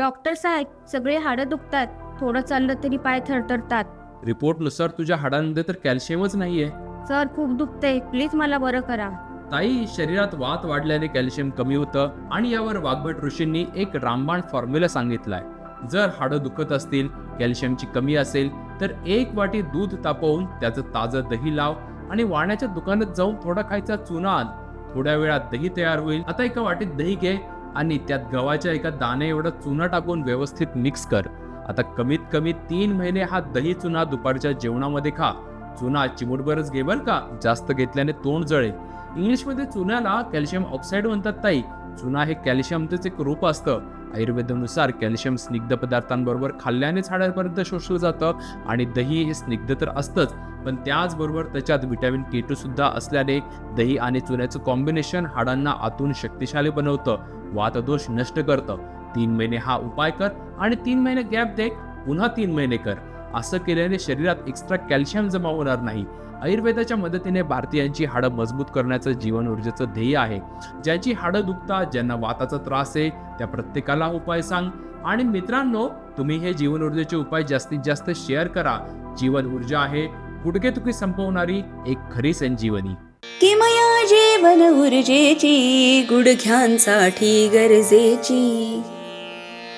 Doctor साहेब सगळे हाडं दुखतात. थोडं चाललं तरी पाय थरथरतात. रिपोर्टनुसार तुझ्या हाडांमध्ये तर कॅल्शियमच नाहीये. सर खूप दुखतंय. प्लीज मला बरं करा. ताई शरीरात वात वाढल्याने कॅल्शियम कमी होतं आणि यावर वाघभट ऋषींनी एक रामबाण फॉर्म्युला सांगितलाय. जर हाडं दुखत असतील कॅल्शियमची कमी असेल तर एक वाटी दूध तापवून त्याचं ताजं दही लाव आणि वाण्याच्या दुकानात जाऊन थोडा खायचा चुना आण. थोड्या वेळात दही तयार होईल. आता एका वाटीत दही घे आणि त्यात गव्हाच्या एका दाणे एवढं चुना टाकून व्यवस्थित मिक्स कर. आता कमीत कमी तीन महिने हा दही चुना दुपारच्या जेवणामध्ये खा. चुना चिमूटभरच घे बरं का? जास्त घेतल्याने तोंड जळेल. इंग्लिशमध्ये चुन्याला कॅल्शियम ऑक्साईड म्हणतात ताई. चुना हे कॅल्शियमचंच एक रूप असतं. आयुर्वेदानुसार कॅल्शियम स्निग्ध पदार्थांबरोबर खाल्ल्याने हाडापर्यंत शोषलं जातं आणि दही हे स्निग्ध तर असतंच पण त्याचबरोबर त्याच्यात विटॅमिन के टू सुद्धा असल्याने दही आणि चुन्याचं कॉम्बिनेशन हाडांना आतून शक्तिशाली बनवतं वातदोष नष्ट करतं. तीन महिने हा उपाय कर आणि तीन महिने गॅप दे पुन्हा तीन महिने कर. असं केल्याने शरीरात एक्स्ट्रा कॅल्शियम जमा होणार नाही. आयुर्वेदाच्या मदतीने भारतीयांची हाडं मजबूत करण्याचं जीवन ऊर्जेचं ध्येय आहे. ज्याची हाडं दुखतात ज्यांना वाताचा त्रास आहे त्या प्रत्येकाला उपाय सांग. आणि मित्रांनो तुम्ही हे जीवन ऊर्जेचे उपाय जास्तीत जास्त शेअर करा. जीवन ऊर्जा आहे गुडघेदुखी संपवणारी एक खरी संजीवनी. किमया जीवन ऊर्जेची गुडघ्यांसाठी गरजेची.